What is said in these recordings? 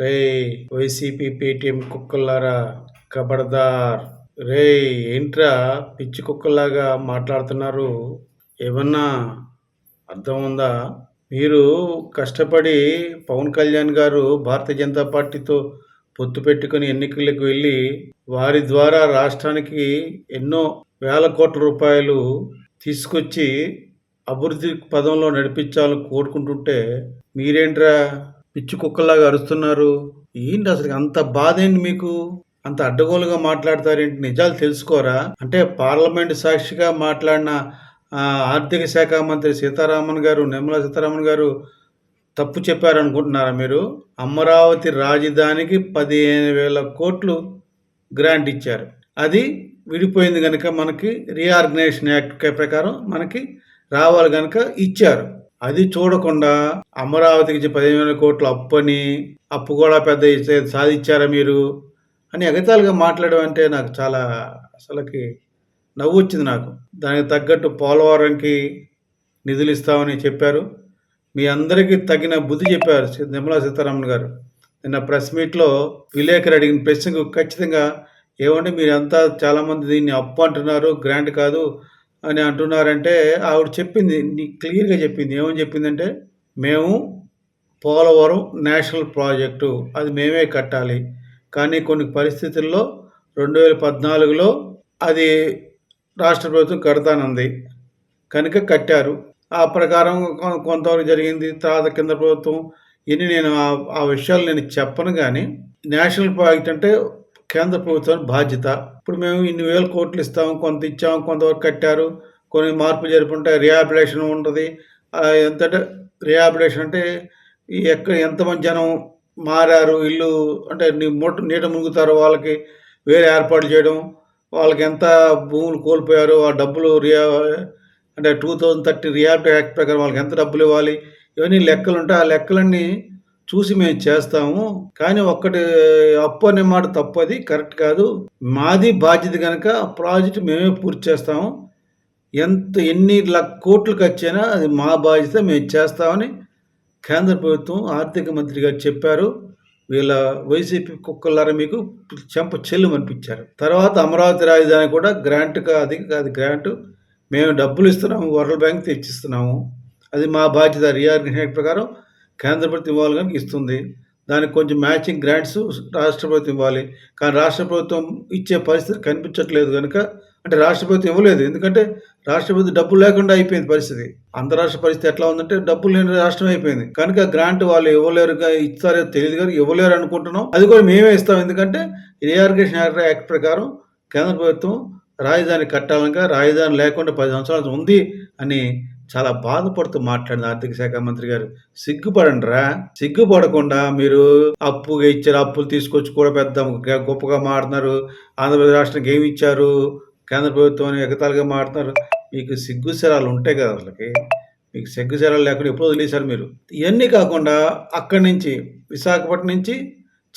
రే YCP Paytm కుక్కలారా కబడ్దార్ రే ఏంట్రా పిచ్చి కుక్కలాగా మాట్లాడుతున్నారు? ఏమన్నా అర్థం ఉందా? మీరు కష్టపడి పవన్ కళ్యాణ్ గారు భారతీయ జనతా పార్టీతో పొత్తు పెట్టుకుని ఎన్నికలకు వెళ్ళి వారి ద్వారా రాష్ట్రానికి ఎన్నో వేల కోట్ల రూపాయలు తీసుకొచ్చి అభివృద్ధి పదంలో నడిపించాలని కోరుకుంటుంటే మీరేంట్రా? పిచ్చి కుక్కలాగా అరుస్తున్నారు. ఏంటి అసలు అంత బాధ ఏంటి మీకు? అంత అడ్డగోలుగా మాట్లాడతారేంటి? నిజాలు తెలుసుకోరా? అంటే పార్లమెంట్ సాక్షిగా మాట్లాడిన ఆర్థిక శాఖ మంత్రి సీతారామన్ గారు నిర్మలా సీతారామన్ గారు తప్పు చెప్పారనుకుంటున్నారా మీరు? అమరావతి రాజధానికి పదిహేను వేల కోట్లు గ్రాంట్ ఇచ్చారు. అది విడిపోయింది కనుక మనకి రీఆర్గనైజేషన్ యాక్ట్ ప్రకారం మనకి రావాలి కనుక ఇచ్చారు. అది చూడకుండా అమరావతికి పదిహేను వేల కోట్ల అని అప్పు కూడా పెద్ద సాధించారా మీరు? అని ఎగతాళిగా మాట్లాడడం అంటే నాకు చాలా అసలుకి నవ్వు వచ్చింది నాకు. దానికి తగ్గట్టు పోలవరంకి నిధులు ఇస్తామని చెప్పారు. మీ అందరికీ తగిన బుద్ధి చెప్పారు నిర్మలా సీతారామన్ గారు. నిన్న ప్రెస్ మీట్లో విలేకరు అడిగిన ప్రశ్నకు ఖచ్చితంగా ఏమంటే మీరంతా చాలామంది దీన్ని అప్పు అంటున్నారు గ్రాంట్ కాదు అని అంటున్నారంటే ఆవిడ చెప్పింది క్లియర్గా చెప్పింది. ఏమని చెప్పిందంటే మేము పోలవరం నేషనల్ ప్రాజెక్టు అది మేమే కట్టాలి. కానీ కొన్ని పరిస్థితుల్లో రెండు వేల పద్నాలుగులో అది రాష్ట్ర ప్రభుత్వం కడతానంది. కనుక కట్టారు. ఆ ప్రకారం కొ- కొంతవరకు జరిగింది. తర్వాత కింద ప్రభుత్వం ఇన్ని నేను ఆ విషయాలు నేను చెప్పను కానీ నేషనల్ ప్రాజెక్ట్ అంటే కేంద్ర ప్రభుత్వం బాధ్యత. ఇప్పుడు మేము ఇన్ని వేల కోట్లు ఇస్తాము కొంత ఇచ్చాము కొంతవరకు కట్టారు. కొన్ని మార్పు జరుపుంటే రిహాబిలేషన్ ఉంటుంది. ఎంత ఎంతంటే రిహాబిలేషన్ అంటే ఈ ఎక్కడ ఎంతమంది జనం మారారు ఇల్లు అంటే నీ మూట నీట మునుగుతారు వాళ్ళకి వేరే ఏర్పాటు చేయడం వాళ్ళకి ఎంత భూములు కోల్పోయారు ఆ డబ్బులు రియా అంటే two thousand thirty reality act ప్రకారం వాళ్ళకి ఎంత డబ్బులు ఇవ్వాలి ఇవన్నీ లెక్కలు ఉంటాయి ఆ లెక్కలన్నీ చూసి మేము చేస్తాము. కానీ ఒక్కటి అప్పు అనే మాట తప్పది కరెక్ట్ కాదు. మాది బాధ్యత కనుక ప్రాజెక్ట్ మేమే పూర్తి చేస్తాము. ఎంత ఎన్ని లక్ష కోట్లు ఖర్చైనా అది మా బాధ్యత మేము చేస్తామని కేంద్ర ప్రభుత్వం ఆర్థిక మంత్రి గారు చెప్పారు. వీళ్ళ వైసీపీ కుక్కలారా మీకు చెంప చెల్లు అనిపించారు తర్వాత అమరావతి రాజధాని కూడా గ్రాంట్ అది అది గ్రాంట్. మేము డబ్బులు ఇస్తున్నాము వరల్డ్ బ్యాంక్ తెచ్చిస్తున్నాము. అది మా బాధ్యత రీఆర్గనైజేషన్ ప్రకారం కేంద్ర ప్రభుత్వం ఇవ్వాలి కనుక ఇస్తుంది. దానికి కొంచెం మ్యాచింగ్ గ్రాంట్స్ రాష్ట్ర ప్రభుత్వం ఇవ్వాలి. కానీ రాష్ట్ర ప్రభుత్వం ఇచ్చే పరిస్థితి కనిపించట్లేదు కనుక అంటే రాష్ట్ర ప్రభుత్వం ఇవ్వలేదు. ఎందుకంటే రాష్ట్ర ప్రభుత్వం డబ్బులు లేకుండా అయిపోయింది పరిస్థితి. అంతరాష్ట్ర పరిస్థితి ఎట్లా ఉందంటే డబ్బులు లేని రాష్ట్రం అయిపోయింది. కనుక గ్రాంట్ వాళ్ళు ఇవ్వలేరుగా ఇస్తారో తెలియదు కానీ ఇవ్వలేరు అనుకుంటున్నాం. అది కూడా మేమే ఇస్తాం. ఎందుకంటే రియార్గేషన్ యాక్ట్ ప్రకారం కేంద్ర ప్రభుత్వం రాజధాని కట్టాలనుక రాజధాని లేకుండా పది సంవత్సరాలు ఉంది అని చాలా బాధపడుతూ మాట్లాడింది ఆర్థిక శాఖ మంత్రి గారు. సిగ్గుపడండి రా సిగ్గుపడకుండా మీరు అప్పుగా ఇచ్చారు అప్పులు తీసుకొచ్చి కూడా పెద్ద గొప్పగా మారుతున్నారు. ఆంధ్రప్రదేశ్ రాష్ట్రానికి ఏమి ఇచ్చారు? కేంద్ర ప్రభుత్వం ఎగతాలుగా మారుతున్నారు. మీకు సిగ్గుశరాలు ఉంటాయి కదా వాళ్ళకి. మీకు సిగ్గుశరాలు లేకుండా ఎప్పుడు వదిలేశారు మీరు. ఇవన్నీ కాకుండా అక్కడి నుంచి విశాఖపట్నం నుంచి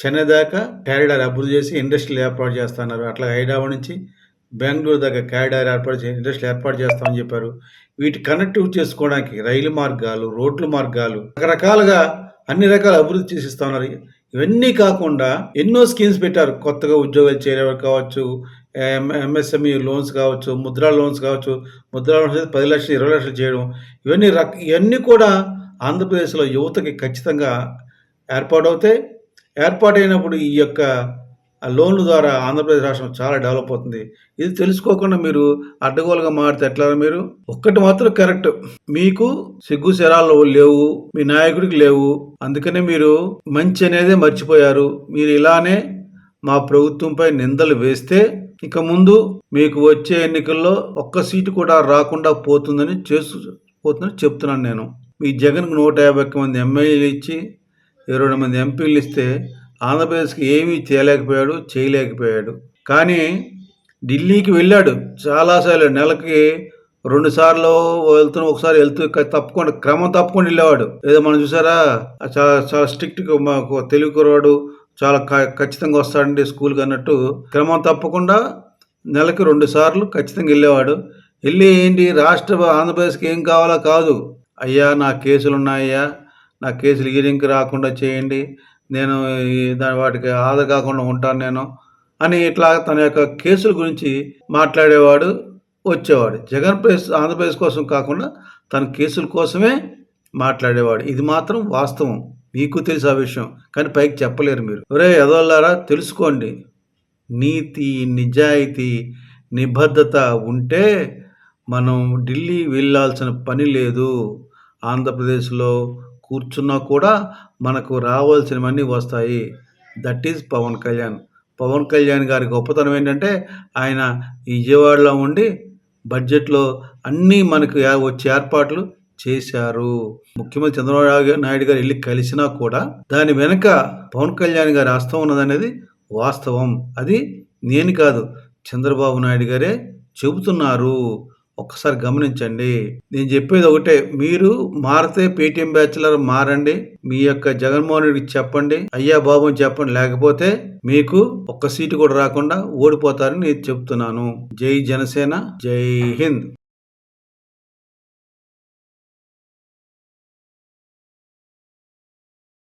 చెన్నై దాకా క్యారిడార్ అభివృద్ధి చేసి ఇండస్ట్రీలు ఏర్పాటు చేస్తున్నారు. అట్లా హైదరాబాద్ నుంచి బెంగళూరు దాకా క్యారిడార్ ఏర్పాటు చే ఇండస్ట్రీలు ఏర్పాటు చేస్తామని చెప్పారు. వీటి కనెక్టివ్ చేసుకోవడానికి రైలు మార్గాలు రోడ్ల మార్గాలు రకరకాలుగా అన్ని రకాల అభివృద్ధి చేసిస్తా ఉన్నారు. ఇవన్నీ కాకుండా ఎన్నో స్కీమ్స్ పెట్టారు. కొత్తగా ఉద్యోగాలు చేరేవారు కావచ్చు ఎంఎస్ఎంఈ లోన్స్ కావచ్చు ముద్రా లోన్స్ కావచ్చు. ముద్రా లోన్స్ పది లక్షలు ఇరవై లక్షలు చేయడం. ఇవన్నీ రక ఇవన్నీ కూడా ఆంధ్రప్రదేశ్లో యువతకి ఖచ్చితంగా ఏర్పాటవుతాయి. ఏర్పాటైనప్పుడు ఈ యొక్క లోన్ల ద్వారా ఆంధ్రప్రదేశ్ రాష్ట్రం చాలా డెవలప్ అవుతుంది. ఇది తెలుసుకోకుండా మీరు అడ్డగోలుగా మారితే ఎట్లా మీరు? ఒక్కటి మాత్రం కరెక్ట్. మీకు సిగ్గు శరాలు లేవు మీ నాయకుడికి లేవు. అందుకనే మీరు మంచి అనేదే మర్చిపోయారు. మీరు ఇలానే మా ప్రభుత్వంపై నిందలు వేస్తే ఇక ముందు మీకు వచ్చే ఎన్నికల్లో ఒక్క సీటు కూడా రాకుండా పోతుందని చేస్తూ పోతుందని చెప్తున్నాను నేను. మీ జగన్కు నూట యాభై ఒక్క మంది ఎమ్మెల్యేలు ఇచ్చి ఇరవై మంది ఎంపీలు ఇస్తే ఆంధ్రప్రదేశ్కి ఏమీ చేయలేకపోయాడు చేయలేకపోయాడు. కానీ ఢిల్లీకి వెళ్ళాడు. చాలాసార్లు నెలకి రెండు సార్లు వెళ్తున్న ఒకసారి వెళ్తూ తప్పకుండా క్రమం తప్పకుండా వెళ్ళేవాడు. ఏదో మనం చూసారా చాలా చాలా స్ట్రిక్ట్ మాకు తెలుగు కురవాడు చాలా క- ఖచ్చితంగా వస్తాడండి స్కూల్కి అన్నట్టు క్రమం తప్పకుండా నెలకి రెండు సార్లు ఖచ్చితంగా వెళ్ళేవాడు. వెళ్ళి ఏంటి రాష్ట్ర ఆంధ్రప్రదేశ్కి ఏం కావాలో కాదు. అయ్యా నా కేసులు ఉన్నాయ్యా నా కేసులు ఈరింకి రాకుండా చేయండి నేను దాని వాటికి ఆదా కాకుండా ఉంటాను నేను అని ఇట్లా తన యొక్క కేసుల గురించి మాట్లాడేవాడు వచ్చేవాడు. జగన్ ప్లేస్ ఆంధ్రప్రదేశ్ కోసం కాకుండా తన కేసుల కోసమే మాట్లాడేవాడు. ఇది మాత్రం వాస్తవం. మీకు తెలుసు ఆ విషయం కానీ పైకి చెప్పలేరు మీరు. ఒరే ఎదవల్లారా తెలుసుకోండి. నీతి నిజాయితీ నిబద్ధత ఉంటే మనం ఢిల్లీ వెళ్ళాల్సిన పని లేదు. ఆంధ్రప్రదేశ్లో కూర్చున్నా కూడా మనకు రావాల్సినవన్నీ వస్తాయి. That is Pawan Kalyan. Pawan Kalyan గారి గొప్పతనం ఏంటంటే ఆయన విజయవాడలో ఉండి బడ్జెట్లో అన్నీ మనకు వచ్చే ఏర్పాట్లు చేశారు. ముఖ్యమంత్రి చంద్రబాబు నాయుడు గారు వెళ్ళి కలిసినా కూడా దాని వెనుక పవన్ కళ్యాణ్ గారి హస్తం ఉన్నదనేది వాస్తవం. అది నేను కాదు చంద్రబాబు నాయుడు గారే చెబుతున్నారు. ఒక్కసారి గమనించండి. నేను చెప్పేది ఒకటే మీరు మారితే పేటీఎం బ్యాచులర్ మారండి. మీ యొక్క జగన్మోహన్ రెడ్డికి చెప్పండి అయ్యా బాబు చెప్పండి. లేకపోతే మీకు ఒక్క సీటు కూడా రాకుండా ఓడిపోతారని నేను చెప్తున్నాను. జై జనసేన జై హింద్.